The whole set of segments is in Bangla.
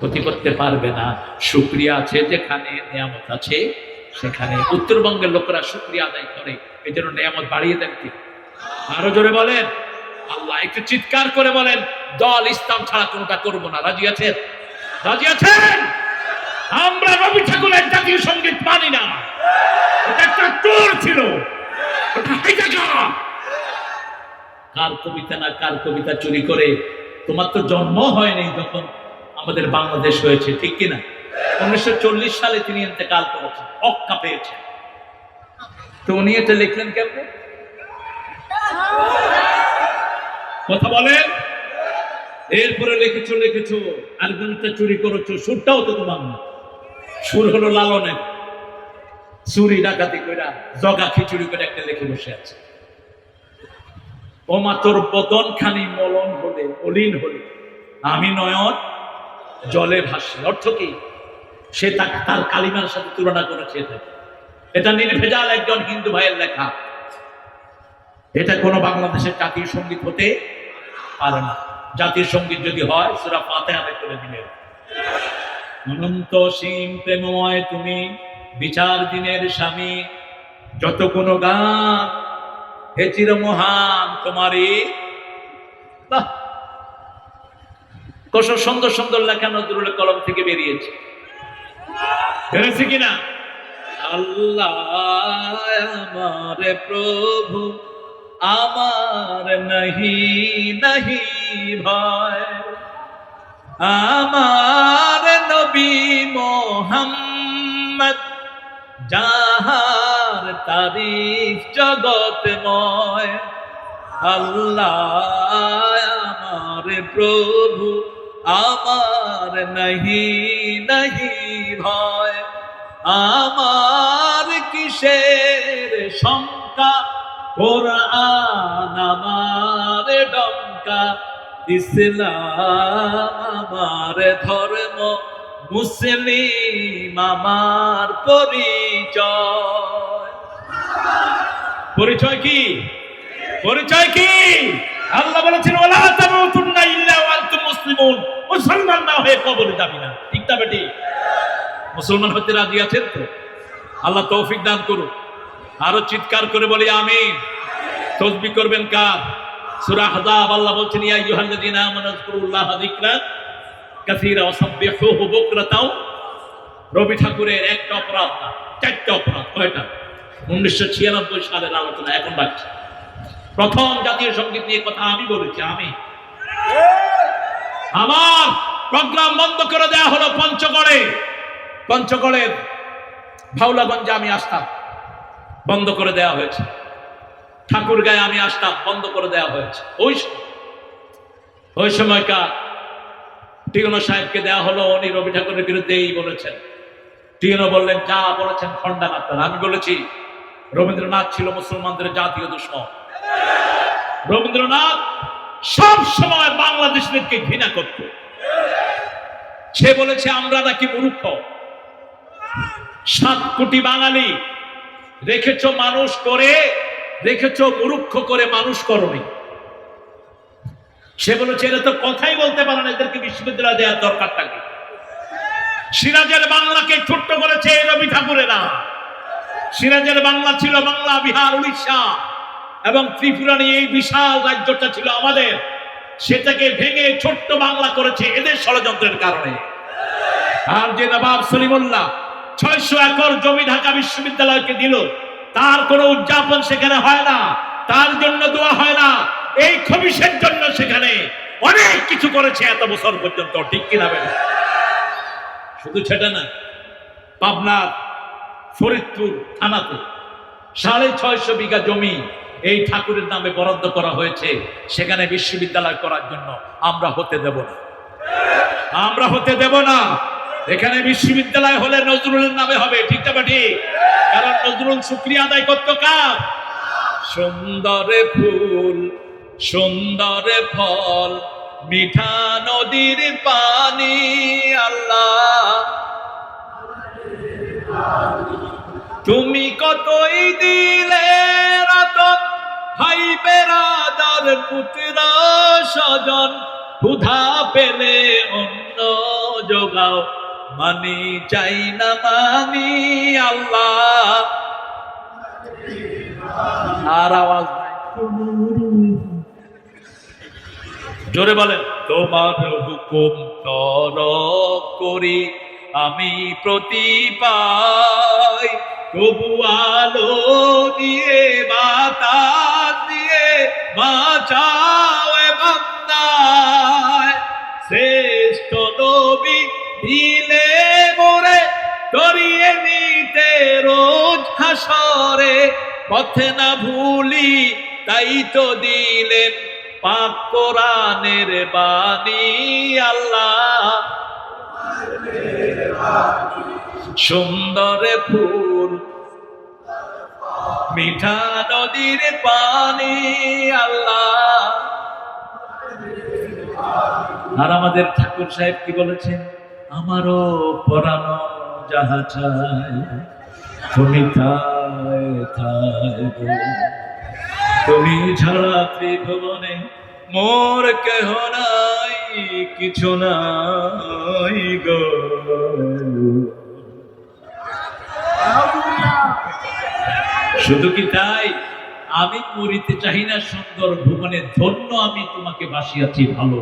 ক্ষতি করতে পারবে না। শুক্রিয়া আছে যেখানে, নিয়ামত আছে সেখানে। উত্তরবঙ্গের লোকেরা শুক্রিয়া আদায় করে, এই জন্য নিয়ামত বাড়িয়ে দেন কি? আরও জোরে বলেন। আল্লাহ একটু চিৎকার করে বলেন, দল ইসলাম ছাড়া কোনটা করব না। রাজি আছেন? রাজি আছেন? আমরা রবি ঠাকুরের জাতীয় সংগীত মানি না। ওটা একটা চোর ছিল। কার কবিতা না কার কবিতা চুরি করে? তোমার তো জন্ম হয়নি যখন আমাদের বাংলাদেশ হয়েছে, ঠিক কিনা? উনিশশো চল্লিশ সালে তিনি ইন্তেকাল করেছেন, অক্কা পেয়েছেন। তো উনি এটা লিখলেন কেমন কথা বলেন। এরপরে লিখেছো লিখেছো আরেকজনটা চুরি করেছ, সুরটাও তো তোমার না। সুর হলো লালনের। চুরি ডাকাতি কইরা জগা খিচুড়ি করে একটা লিখে বসে আছে। ওমা তোর বদন খানি মলন হলে অলিন হলে, আমি নয়ন জলে ভাসি। অর্থ কি? সে তাকে তার কালিমার সাথে তুলনা করেছে এটা এটা নির্ভেজাল একজন হিন্দু ভাইয়ের লেখা। এটা কোনো বাংলাদেশের জাতীয় সংগীত হতে পারে না। জাতীয় সংগীত যদি হয় সেটা পাতে হাতে করে দিলেন। অনন্ত সীম প্রেমময় তুমি, বিচার দিনের স্বামী, যত কোনো গান, হে চির মহান তোমারই। বাহ! কত সুন্দর সুন্দর লেখা নজরুলের কলম থেকে বেরিয়েছে। বেরিয়েছে কিনা? আল্লাহ আমার প্রভু, আমার নহি নহি ভয় আমার নবী মোহাম্মদ, যাহার তারিফ জগতময় আল্লাহ আমার প্রভু আমার নহি নহি ভয়। আমার কিসের শঙ্কা? কোরআন আমার ডঙ্কা। ইসলাম আমার ধর্ম, মুসলিম আমার পরিচয়। পরিচয় কি? পরিচয় কি? আল্লাহ বলেছেন ওলা তামুতুন্না ইল্লা মুসলিমুন না হয়ে কবরে যাবি না। ঠিক বেটি? মুসলমান হতে রাজি আছেন তো? আল্লাহ তৌফিক দান করুন আরও চিৎকার করে বলি, আমিন। তসবি করবেন কার? সূরা আহজাব, আল্লাহ বলছেন, ইয়া কাসীরা ওয়া সাব্বিহুহু বুকরাতাও। রবি ঠাকুরের একটা অপরাধ না, চারটা অপরাধ, কয়টা? উনিশশো ছিয়ানব্বই সালের আলোচনা, এখন রাখছি প্রথম জাতীয় সংগীত নিয়ে কথা আমি বলেছি, আমি। আমার প্রোগ্রাম বন্ধ করে দেওয়া হলো পঞ্চগড়ে। পঞ্চগড়ের ভাউলাগঞ্জে আমি আসতাম। বন্ধ করে দেওয়া হয়েছে। ঠাকুর গায়ে আমি আসতাম, বন্ধ করে দেওয়া হয়েছে। ওই ওই সময়কার টিউনো সাহেবকে দেওয়া হলো, উনি রবি ঠাকুরের বিরুদ্ধে এই বলেছেন। টিউনো বললেন, যা বলেছেন খণ্ডান আপনারা। আমি বলেছি, রবীন্দ্রনাথ ছিল মুসলমানদের জাতীয় দুশ্মন। রবীন্দ্রনাথ সব সময় বাংলাদেশকে ঘৃণা করত। সে বলেছে, আমরা নাকি মূর্খ। সাত কোটি বাঙালি। রেখেছ মানুষ করে, রেখেছ মূর্খ করে মানুষ করনি। সে বলেছে, এরা তো কথাই বলতে পারে না, এদেরকে বিশ্ববিদ্যালয় দেওয়ার দরকারটা কি সিরাজের বাংলাকে ছোট্ট করেছে রবি ঠাকুরেরা। সিরাজের বাংলা ছিল বাংলা, বিহার, উড়িষ্যা। এবং ত্রিপুরা নিয়ে এই বিশাল রাজ্যটা ছিল আমাদের। সেটাকে ভেঙে ছোট্ট বাংলা করেছে এদের ষড়যন্ত্রের কারণে। আর যে নবাব সলিমুল্লাহ ছয়শো একর জমি ঢাকা বিশ্ববিদ্যালয়কে দিল, তার কোনো উদযাপন সেখানে হয় না, তার জন্য দোয়া হয় না, এই খবিসের জন্য সেখানে অনেক কিছু করেছে এত বছর পর্যন্ত, ঠিক কিনা শুধু সেটা না, পাবনার ফরিদপুর থানাতে সাড়ে ছয়শো বিঘা জমি এই ঠাকুরের নামে বরাদ্দ করা হয়েছে, সেখানে বিশ্ববিদ্যালয় করার জন্য আমরা হতে দেব না। আমরা হতে দেব না। এখানে বিশ্ববিদ্যালয় হলে নজরুলের নামে হবে, ঠিক না কারণ নজরুল শুক্রিয়া আদায় করতো কার? সুন্দরে ফুল, সুন্দরে ফল, মিঠা নদীর পানি, আল্লাহ। তুমি কতই দিলে রতন ভাই বেড়াদার পুত্র স্বজন, ক্ষুধা পেলে অন্য যোগাও। মানি চাই না মানি আল্লাহ। আর আওয়াজ জোরে বলেন, তোমার হুকুম তর করি, আমি প্রতি পাই। তবু আলো দিয়ে দিয়ে বাঁচাও বান্দায়। শ্রেষ্ঠ নবী দিলে মোরে করিয়ে নিতে রোজ হাসরে। পথে না ভুলি, তাই তো দিলেন পাক কোরআনের বাণী আল্লাহ। সুন্দর ফুল মিঠা নদীর পানি, আল্লাহ। আর আমাদের ঠাকুর সাহেব কি বলেছেন? আমারও পরানো যাহা চাই, তুমি। তুমি ছাড়া ত্রিভুবনে মোর কেহ নাই, কিছু নাই গো। শুধু কি তাই? আমি মরিতে চাই না সুন্দর ভুবনে, ধন্য আমি তোমাকে বাসিয়াছি ভালো।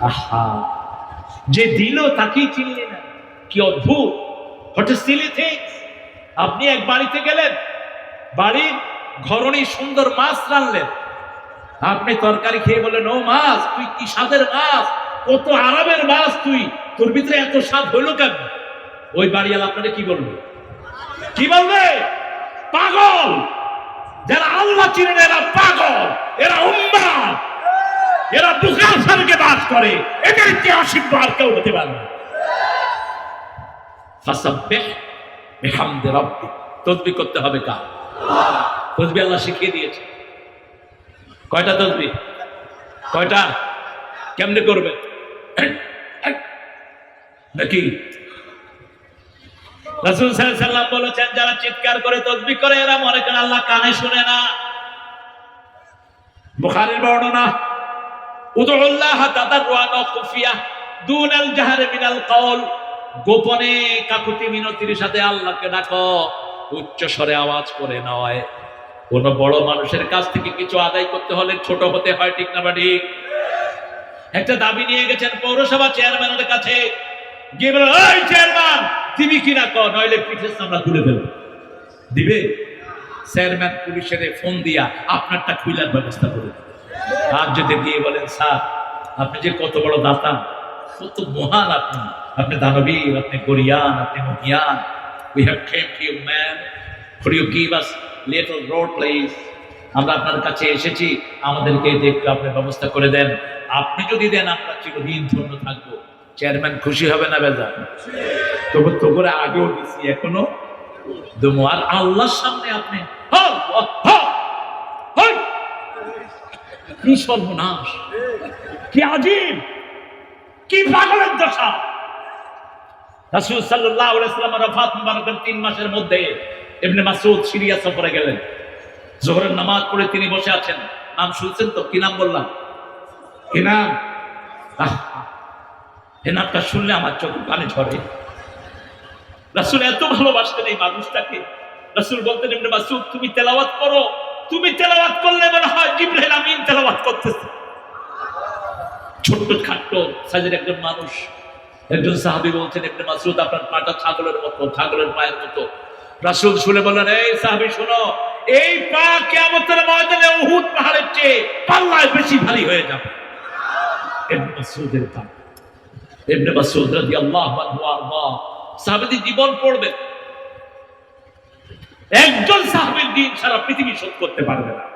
আহা! যে দিল তাকেই চিনলে না কি অদ্ভুত! থিংস আপনি এক বাড়িতে গেলেন, বাড়ির ঘরণী সুন্দর মাছ রানলেন। আপনি তরকারি খেয়ে বললেন, ও মাছ, তুই কি স্বাদের মাছ? কত আরামের মাছ তুই! তোর ভিতরে এত স্বাদ হইল কেন ওই বাড়িওয়ালা আপনারা কি বলবে কি বলবে? পাগল। যারা আল্লাহ চিনেন, এরা পাগল, এরা উম্মা। এরা বুকার স্বর্গে বাস করে। এদের চেয়ে অসিদ্ধ আর কেউ হতে পারে না। তসবিহ করতে হবে কার? তসবিহ আল্লাহ শিখিয়ে দিয়েছে। কয়টা তসবিহ কয়টা? কেমনে করবে নাকি রাসূল সাল্লাম বলেছেন, যারা চিৎকার করে তসবিহ করে, এরা মনে করে আল্লাহ কানে শুনে না। বুখারীর বর্ণনা উদুল্লাহ ওয়া খুফিয়া দুনাল জাহরি মিনাল কওল গোপনে কাকুতি মিনতির সাথে আল্লাহকে ডাকো, উচ্চ স্বরে আওয়াজ করে নয় কোন বড় মানুষের কাছ থেকে কিছু আদায় করতে হলে ছোট হতে হয়, ঠিক না ঠিক? একটা দাবি নিয়ে গেছেন পৌরসভা চেয়ারম্যানের কাছে। গিয়ে চেয়ারম্যান দিবি কিনা ক নইলে পিঠের আমরা তুলে ফেলব। দিবে? চেয়ারম্যান পুলিশের ফোন দিয়া আপনারটা খুইলার ব্যবস্থা করে আর যদি দিয়ে বলেন, স্যার, আপনি যে কত বড় দাতা, কত মহান আপনি। আপনি দানবীর, আপনি গরিয়ান, আপনি মহিয়ান। We have came you man for you give us little road place আমরা আপনার কাছে এসেছি। আমাদেরকে একটু আপনি ব্যবস্থা করে দেন। আপনি যদি দেন, আমরা চিরদিন ধন্য থাকব। চেয়ারম্যান খুশি হবে না বেজা তবু তো করে আগেও দিছি, এখনও দেবো। আর আল্লাহর সামনে আপনি কি সর্বনাশ, কি আজিব, কি পাগলের দশা। মাসের মধ্যে সিরিয়া সফরে গেলেন। নামাজ পড়ে তিনি বসে আছেন। নাম শুনছেন তো? কি নাম বললাম? কি নাম? নামটা শুনলে আমার চোখ পানি ঝরে। রাসূল এত ভালোবাসতেন এই মানুষটাকে। রাসূল বলতেন, ইবনে মাসউদ, তুমি তেলাওয়াত করো। তুমি তেলাওয়াত করলে মনে হয় জিবরাইল আমিন তেলাওয়াত করতেছে। ছোট্ট খাট্ট সাজের একজন মানুষ। একজন সাহাবী বলছেন, ইবনে মাসুদ আপনার পাটা ছাগলের মতো, ছাগলের পায়ের মতো। রাসুল শুনে বললেন, এই সাহাবী, শোনো, এই পা কিয়ামতের ময়দানে উহুদ পাহাড়ের চেয়ে পাল্লায় বেশি ভারী হয়ে যাবে। ইবনে মাসউদের পা। আনহু আরদা। জীবন পড়বেন একজন দিন সারা পৃথিবী শোধ করতে পারবে না।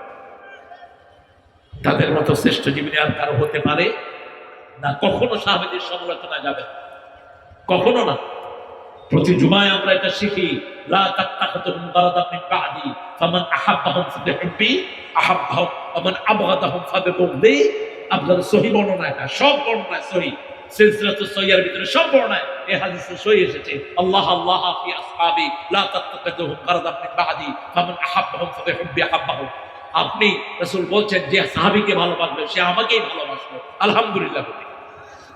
তাদের মতো শ্রেষ্ঠ জীবনে আর কারও হতে পারে না। কখনো সাহাবীদের সমালোচনা যাবে। কখনো না। প্রতি জুমায় আমরা এটা শিখি আপনার সহি বর্ণনা এটা। সব বর্ণনায় সহি। সিলসিলাতু ভিতরে এই হাদিসে সহি এসেছে। আল্লাহ আল্লাহ ফি আসহাবি, লা মিন বা'দি, ফামান আহাব্বাহুম আপনি রসুল বলছেন, যে সাহাবিকে ভালোবাসবে, সে আমাকেই ভালোবাসবে। আলহামদুলিল্লাহ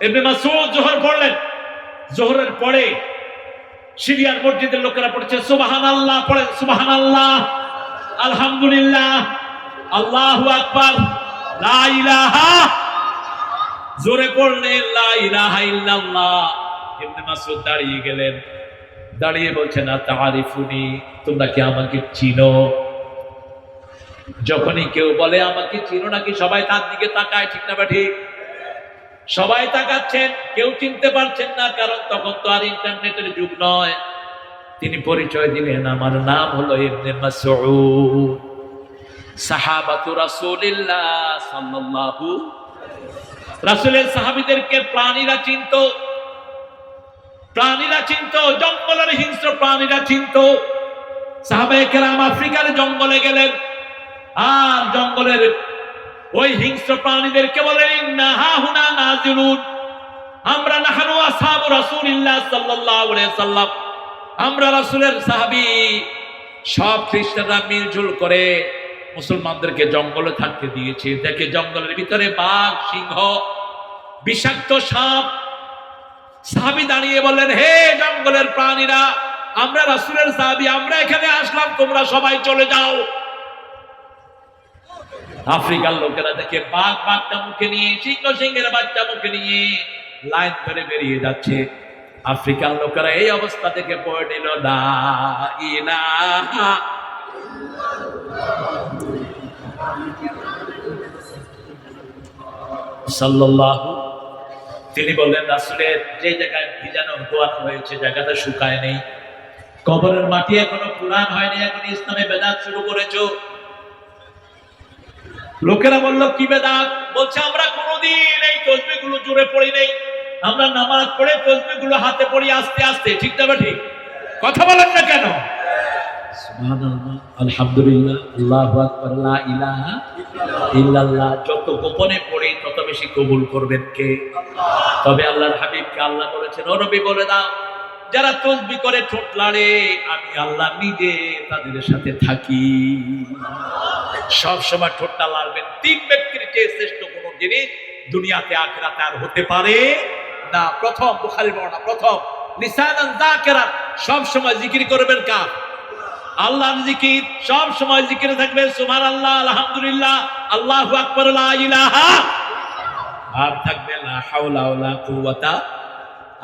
এমনি মাসুদ জোহর পড়লেন। জোহরের পরে সিরিয়ার মসজিদের লোকেরা পড়ছে সুবাহান আল্লাহ পড়েন সুবাহান আল্লাহ আলহামদুলিল্লাহ, আল্লাহু আকবার, লা ইলাহা জোরে পড়লেন লা ইলাহা ইল্লাল্লাহ। ইবনে মাসউদ দাঁড়িয়ে গেলেন। দাঁড়িয়ে বলছেন না তারিফুনি তোমরা কি আমাকে চিনো? যখনই কেউ বলে, আমাকে চিনো নাকি? সবাই তার দিকে তাকায়, ঠিক না বা ঠিক? সবাই তাকাচ্ছেন, কেউ চিনতে পারছেন না, কারণ তখন তো আর ইন্টারনেটের যুগ নয়। তিনি পরিচয় দিলেন, আমার নাম হলো ইবনে মাসউদ। সাহাবাতু রাসূলিল্লাহ সাল্লাল্লাহু রাসূলের সাহাবিদেরকে প্রাণীরা চিনত। প্রাণীরা চিনত, জঙ্গলের হিংস্র প্রাণীরা চিনত। সাহাবায়ে আফ্রিকার জঙ্গলে গেলেন। আর জঙ্গলের ওই হিংস্র প্রাণীদেরকে বলেন নাজিলুন। আমরা নাহানু আসহাবু রাসূলিল্লাহ সাল্লাল্লাহু আমরা রাসূলের সাহাবী। সব খ্রিস্টানরা মিলজুল করে মুসলমানদেরকে জঙ্গলে থাকতে দিয়েছে। দেখে জঙ্গলের ভিতরে বাঘ, সিংহ, বিষাক্ত সাপ সাহাবী দাঁড়িয়ে বললেন, হে জঙ্গলের প্রাণীরা, আমরা রাসূলের সাহাবী, আমরা এখানে আসলাম, তোমরা সবাই চলে যাও। আফ্রিকার লোকেরা দেখে বাঘ বাঘটা মুখে নিয়ে, সিংহ সিংহের বাচ্চা মুখে নিয়ে লাইন ধরে বেরিয়ে যাচ্ছে। আফ্রিকার লোকেরা এই অবস্থা থেকে পড়ে নিল না তিনি বললেন রাসূলের যে জায়গায় ভিজানো ধোয়ানো হয়েছে জায়গাটা শুকায় নেই। কবরের মাটি এখনও পুরান হয়নি, এখন ইসলামে বেদাত শুরু করেছ। লোকেরা বলল, কি বেদাত? বলছে, আমরা কোনোদিন এই তসবি গুলো জুড়ে পড়ি নেই। আমরা নামাজ পড়ে তসবি গুলো হাতে পড়ি আস্তে আস্তে। ঠিক না ঠিক? কথা বলেন না কেন? আলহামদুলিল্লাহ যত গোপনে পড়ি, তত বেশি কবুল করবেন কে? তবে আল্লাহর হাবিবকে আল্লাহ বলেছেন বলে দাও, যারা তসবি করে ঠোঁট লাড়ে, আমি আল্লাহ নিজে তাদের সাথে থাকি। সব সময় ঠোঁটটা লাড়বেন। তিন ব্যক্তির চেয়ে শ্রেষ্ঠ কোন জিনিস দুনিয়াতে, আখেরাতে হতে পারে না। প্রথম বুখারি বর্ণনা, প্রথম, লিসানান যাকিরাত। সব সময় জিকির করবেন কার? আল্লাহর জিকির সব সময় জিকিরে থাকবে সুমার আল্লাহ আলহামদুলিল্লাহ, আল্লাহ আকবার আর থাকবে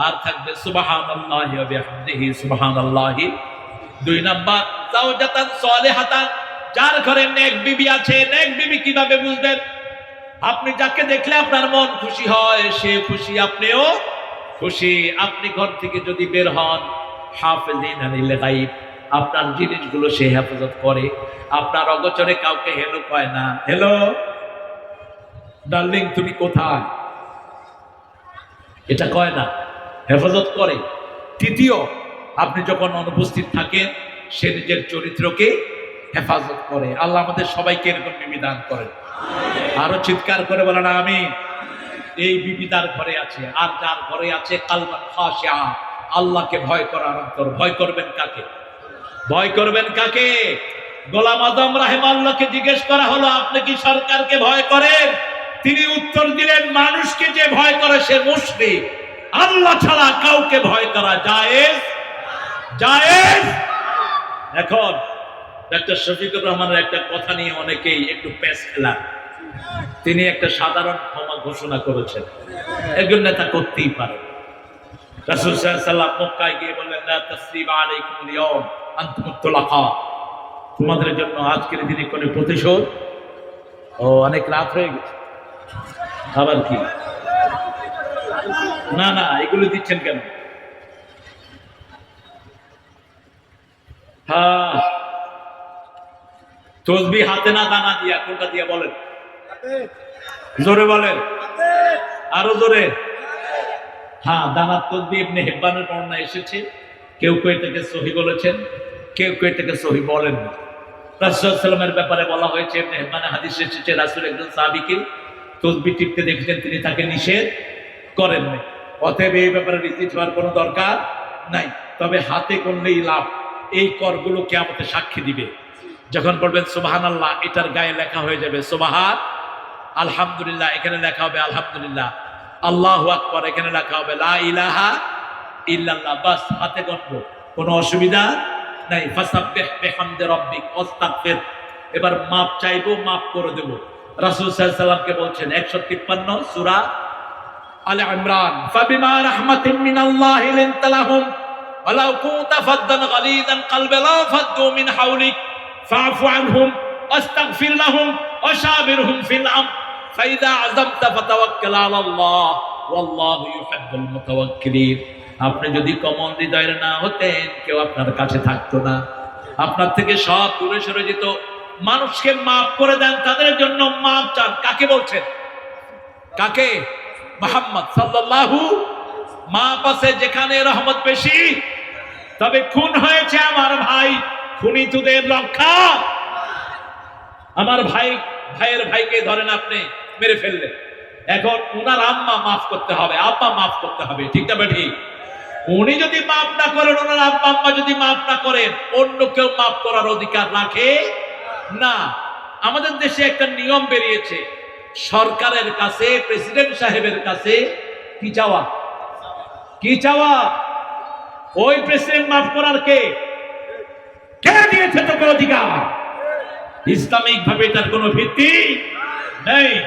আর থাকবে সুবহানাল্লাহি ওয়া বিহামদিহি, সুবহানাল্লাহি। দুই নাম্বার জাওজাতান সালিহাতান। যার ঘরে নেক বিবি আছে, নেক বিবি কীভাবে বুঝবেন? আপনি যাকে দেখলে আপনার মন খুশি হয়, সে খুশি, আপনিও খুশি। আপনি ঘর থেকে যদি বের হন, হাফেজিন আনিল গাইব আপনার জিনিসগুলো সে হেফাজত করে। আপনার অগোচরে কাউকে হেলো কয় না। হেলো ডার্লিং তুমি কোথায়? এটা কয় না। হেফাজত করে। তৃতীয় আপনি যখন অনুপস্থিত থাকেন সে নিজের চরিত্রকে হেফাজত করে। আল্লাহ আমাদের সবাইকে এরকম বিবি দান করেন। আরও চিৎকার করে বলে না আমি এই বিবি তার ঘরে আছে। আর যার ঘরে আছে কালমান আল্লাহকে ভয় করার অন্তর। ভয় করবেন কাকে? ভয় করবেন কাকে? গোলাম আজম রাহেমাল্লাহকে জিজ্ঞেস করা হলো, আপনি কি সরকারকে ভয় করেন? তিনি উত্তর দিলেন, মানুষকে যে ভয় করে সে মুসলিম আল্লাহ ছাড়া কাউকে ভয় করা জায়েজ জায়েজ এখন ডাক্তার শফিকুর রহমানের একটা কথা নিয়ে অনেকেই একটু প্যাস খেলান। তিনি একটা সাধারণ ক্ষমা ঘোষণা করেছেন। একজন নেতা করতেই পারে। রাসূল সাল্লাম মক্কায় গিয়ে বললেন, লা তাসরিবা আলাইকুমুল ইয়াওম তোমাদের জন্য আজকের দিনে কোনো প্রতিশোধ? ও, অনেক রাত হয়ে গেছে। আবার কি? না না, এগুলো দিচ্ছেন কেন? হ্যাঁ তসবি হাতে না দানা দিয়া, কোনটা দিয়া বলেন? জোরে বলেন। আরও জোরে। হ্যাঁ দানা তসবি এমনি হেব্বানের বর্ণনা এসেছে। কেউ কেউ এটাকে সহি বলেছেন? কেউ কেউ এটাকে সহি বলেন না রাসুলের ব্যাপারে বলা হয়েছে হেব্বানে হাদিস এসেছে, রাসুল একজন সাহাবিকে তসবি টিপতে দেখেছেন, তিনি তাকে নিষেধ করেননি। অতএব এই ব্যাপারে রিজিট হওয়ার কোনো দরকার নাই। তবে হাতে করলেই লাভ, এই করগুলো কেমতে সাক্ষী দিবে। যখন বলবেন সোবাহান আল্লাহ এটার গায়ে লেখা হয়ে যাবে, সুবাহান, আলহামদুলিল্লাহ, এখানে লেখা হবে, আলহামদুলিল্লাহ, আল্লাহ আকবর, এখানে লেখা হবে, লা ইলাহা ইল্লাল্লাহ, বাস, হাতে গণ্য কোনো অসুবিধা নাই ফাসাব্বিহ বিহামদি রাব্বিক ওয়াস্তাগফির এবার মাপ চাইবো মাপ করে দেব রাসূল সাল্লাল্লাহু আলাইহি সাল্লামকে বলছেন 153 সূরা আলে ইমরান ফাবিমা রাহমাতিন মিনাল্লাহি লিনতা লাহুম ولو كنت فظا غليظ القلب لانفضوا من حولك فاعف عنهم واستغفر لهم وشاورهم في الامر فاذا عزمت فتوكل على الله والله يحب المتوكلين আপনি যদি কমল হৃদয়ের না হতেন, কেউ আপনার কাছে থাকতো না। আপনার থেকে সব দূরে সরে যেত। মানুষকে মাফ করে দেন, তাদের জন্য মাফ চান। কাকে বলছেন? কাকে? মোহাম্মদ সাল্লাল্লাহু মাপ আছে, যেখানে রহমত বেশি। তবে খুন হয়েছে আমার ভাই, খুনি তোদের রক্ষা। আমার ভাই, ভাইয়ের ভাইকে ধরেন আপনি, মেরে ফেললেন। এখন উনার আম্মা মাফ করতে হবে, আব্বা মাফ করতে হবে, ঠিক না ঠিক উনি যদি মাফ না করেন, ওনার আব্বা আম্মা যদি মাফ না করেন, অন্য কেউ মাফ করার অধিকার রাখে? না। আমাদের দেশে একটা নিয়ম বেরিয়েছে, সরকারের কাছে, প্রেসিডেন্ট সাহেবের কাছে কি চাওয়া? কি চাওয়া? ওই প্রেসিডেন্ট মাফ করার কে? কে দিয়েছে তোকে অধিকার? ইসলামিক ভাবে এটার কোনো ভিত্তি নেই।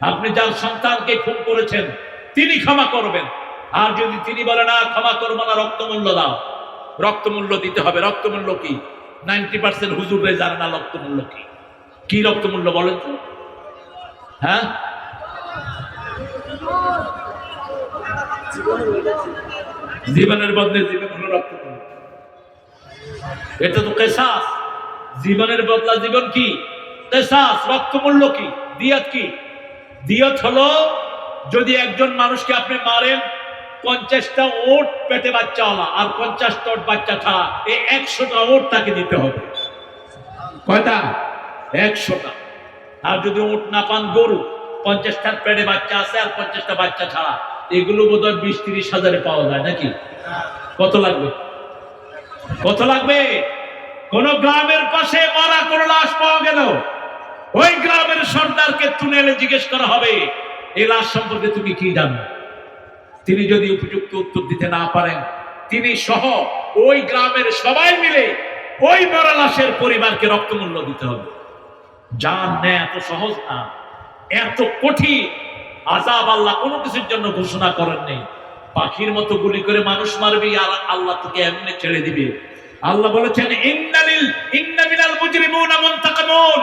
আপনি যার সন্তানকে খুন করেছেন, তিনি ক্ষমা করবেন। আর যদি তিনি বলে, না, ক্ষমা করব না, রক্তমূল্য দাও। রক্তমূল্য দিতে হবে। রক্তমূল্য কি? নাইনটি পার্সেন্ট হুজুরে জানে না রক্তমূল্য কি। কি রক্তমূল্য বলেন তো? হ্যাঁ? জীবনের বদলে জীবন হলো রক্তমূল্য। এটা তো কেসাস জীবনের বদলা জীবন কি? কেসাস রক্তমূল্য কি? দিয়াত কি? দিয়ত হলো যদি একজন মানুষকে আপনি মারেন পঞ্চাশটা ওট পেটে বাচ্চা বাচ্চাওয়ালা আর পঞ্চাশটা ওট বাচ্চা ছাড়া এই একশোটা ওট তাকে দিতে হবে। কয়টা? একশোটা। আর যদি ওট না পান গরু, পঞ্চাশটার পেটে বাচ্চা আছে আর পঞ্চাশটা বাচ্চা ছাড়া এগুলো বোধ হয় বিশ তিরিশ হাজারে পাওয়া যায় নাকি? কত লাগবে? কত লাগবে? কোন গ্রামের পাশে মারা কোন লাশ পাওয়া গেল? ওই গ্রামের সর্দারকে তুলে এনে জিজ্ঞেস করা হবে, এই লাশ সম্পর্কে তুমি কি জানো? তিনি যদি উপযুক্ত উত্তর দিতে না পারেন, তিনি সহ ওই গ্রামের সবাই মিলে ওই মরা লাশের পরিবারকে রক্তমূল্য দিতে হবে। জান নেয় এত সহজ না। এত কঠিন। আজাব আল্লাহ কোনো কিছুর জন্য ঘোষণা করেন নেই। পাখির মতো গুলি করে মানুষ মারবি আর আল্লাহ তোকে এমনি ছেড়ে দিবে। আল্লাহ বলেছেন, ইন্নালিল, ইন্না মিনাল মুজরিমুনা মুনতাকিমুন।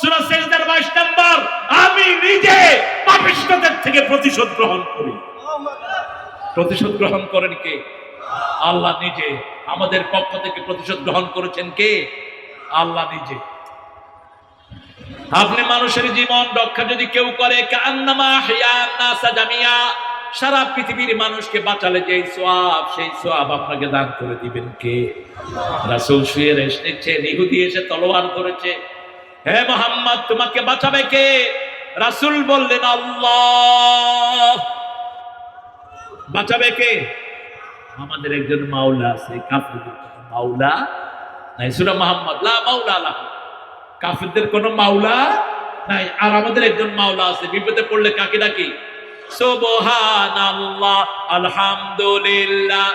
সূরা সেজদার 22 নম্বর, আমি নিজে পাপিষ্ঠদের থেকে প্রতিশোধ গ্রহণ করি। প্রতিশোধ গ্রহণ করেন কে? আল্লাহ নিজে। আমাদের পক্ষ থেকে প্রতিশোধ গ্রহণ করেছেন কে? আল্লাহ নিজে। আপনি মানুষের জীবন রক্ষা যদি কেউ করে সারা পৃথিবীর মানুষকে বাঁচালে যে সোয়াব, সেই সোয়াব আপনাকে দান করে দিবেন কে? রাসুল শুয়ে রেস্ট নিচ্ছে ইহুদি এসে তলোয়ার করেছে হে মোহাম্মদ, তোমাকে বাঁচাবে কে? রাসূল বললেন, আল্লাহ। বাঁচাবে কে? আমাদের একজন মাওলা আছে, কাফিরদের মাওলা নাই। সুরা মোহাম্মদ, লা মাওলা লাহু। কাফিরদের কোনো মাওলা নাই, আর আমাদের একজন মাওলা আছে, বিপদে পড়লে কাকে ডাকি? সুবহানাল্লাহ, আলহামদুলিল্লাহ।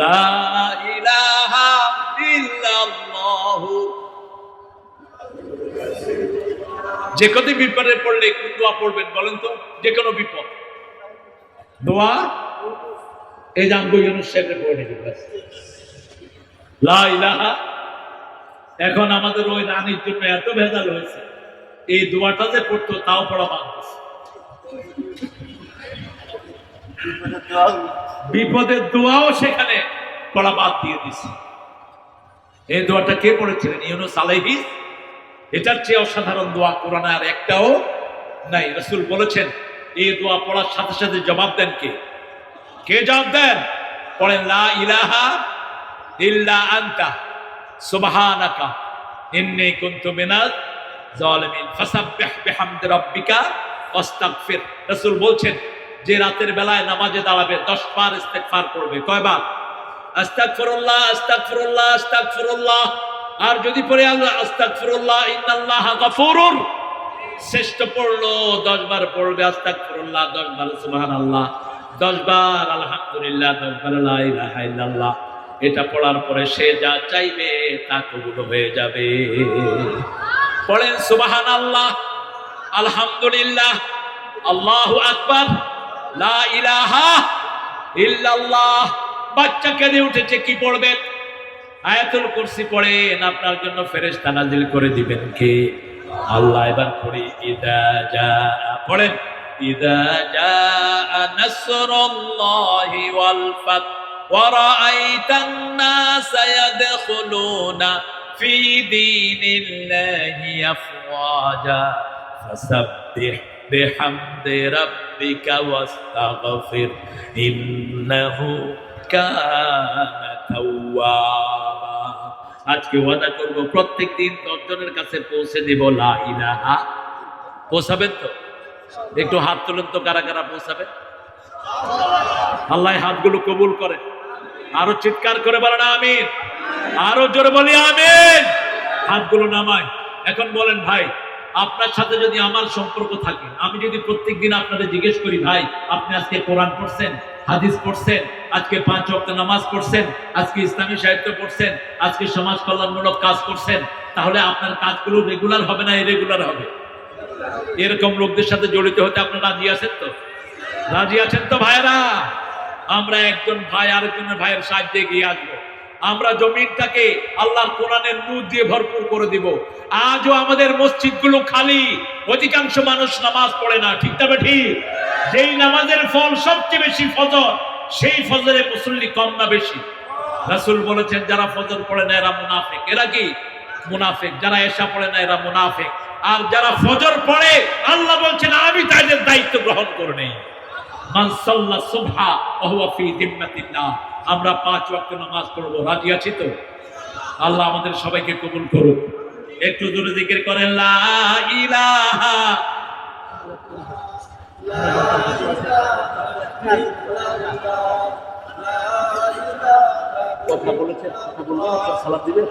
লা ইলাহা ইল্লাল্লাহ যে কোনো বিপদে পড়লে কোন দোয়া পড়বেন বলেন তো? যে কোনো বিপদ। দোয়া? এই জানব ইউনুস সাহেবের পড়ে নিতে ব্যাস। লা ইলাহা। এখন আমাদের ওই রানীর জন্য এত ভেজাল হয়েছে। এই দোয়াটা যে পড়তো, তাও পড়া মানতেছে বিপদের দোয়াও সেখানে পড়া বাদ দিয়ে দিছে। এই দোয়াটা কে পড়েছিলেন? ইউনুস আলাইহিস এটার চেয়ে অসাধারণ দোয়া কোরআন আর একটাও নাই। রসুল বলেছেন, এই দোয়া পড়ার সাথে সাথে জবাব দেন কে? কে জবাব দেন? পড়েন, লা ইলাহা ইল্লা আনতা, সুবহানাকা, ইন্নী কুনতু মিনাজ জালিমিন ফাসাব্বিহ বিহামদি রাব্বিকা ওয়াস্তাগফির। রাসূল বলছেন, যে রাতের বেলায় নামাজে দাঁড়াবে 10 বার ইস্তেগফার করবে। কয়বার? আস্তাগফিরুল্লাহ আস্তাগফিরুল্লাহ আস্তাগফিরুল্লাহ আর যদি পরে আল্লাহ, আস্তাগফিরুল্লাহ, ইন্নাল্লাহ গাফুরুর শ্রেষ্ঠ পড়ল দশ বার পড়বে, আস্তাগফিরুল্লাহ দশ বার সুবহানাল্লাহ দশ বার আলহামদুলিল্লাহ দশ বার লা ইলাহা ইল্লাল্লাহ। এটা পড়ার পরে সে যা চাইবে তা কবুল হয়ে যাবে। পড়েন সুবহানাল্লাহ, আলহামদুলিল্লাহ, আল্লাহু আকবার, লা ইলাহা ইল্লাল্লাহ। বাচ্চা কেঁদে উঠেছে, কি পড়বেন? আয়াতুল কুরসি পড়েন আপনার জন্য ফেরেশতা নাজিল করে দিবেন কে আল্লাহ এবার পড়ি ইদা জা পড়েন ইদা জা নাসরুল্লাহি ওয়াল ফাত ورأيت الناس يدخلون في دين الله أفواجا فسبح بحمد ربك واستغفر إنه كان توابا আজকে ওয়াদা করব, প্রত্যেক দিন দশজনের কাছে পৌঁছে দিব পৌঁছাবেন তো? একটু হাত তুলেন তো, কারা কারা পৌঁছাবেন? আল্লাহ হাতগুলো কবুল করে আরও চিৎকার করে বলেন, আমিন। আরও জোরে বলি, আমিন। হাতগুলো নামায়। এখন বলেন, ভাই, আপনার সাথে যদি আমার সম্পর্ক থাকে, আমি যদি প্রত্যেক দিন আপনাদের জিজ্ঞেস করি, ভাই, আপনি আজকে কোরআন পড়ছেন? হাদিস পড়ছেন, আজকে পাঁচ অক্ট নামাজ পড়ছেন, আজকে ইসলামী সাহিত্য পড়ছেন, আজকে সমাজ কল্যাণমূলক কাজ করছেন, তাহলে আপনার কাজগুলো রেগুলার হবে না ইরেগুলার হবে? এরকম লোকদের সাথে জড়িত হতে আপনার রাজি আছেন তো? রাজি আছেন তো ভাইরা আমরা একজন ভাই আরেকজনের ভাইয়ের সাহায্যে গিয়ে আসব। আমরা জমিনটাকে আল্লাহর কোরআনের নূর দিয়ে ভরপুর করে দিব। আজও আমাদের মসজিদগুলো খালি, অধিকাংশ মানুষ নামাজ পড়ে না, ঠিক তবে ঠিক যেই নামাজের ফল সবচেয়ে বেশি ফজর, সেই ফজরে মুসল্লি কম না বেশি। রাসূল বলেছেন, যারা ফজর পড়ে না, এরা মুনাফিক। এরা কি? মুনাফিক। যারা এশা পড়ে না, এরা মুনাফিক। আর যারা ফজর পড়ে, আল্লাহ বলছেন, আমি তাদের দায়িত্ব গ্রহণ করে নেই। মান সাল্লা সুবহা ওয়া হুয়া ফি দিম্মাতিল্লাহ আমরা পাঁচ ওয়াক্ত নামাজ পড়ব। রাজি আছি তো? আল্লাহ আমাদের সবাইকে কবুল করুক। একটু জোরে জিকির করেন, লা কথা বলেছে কথা সালাদ দিবেন।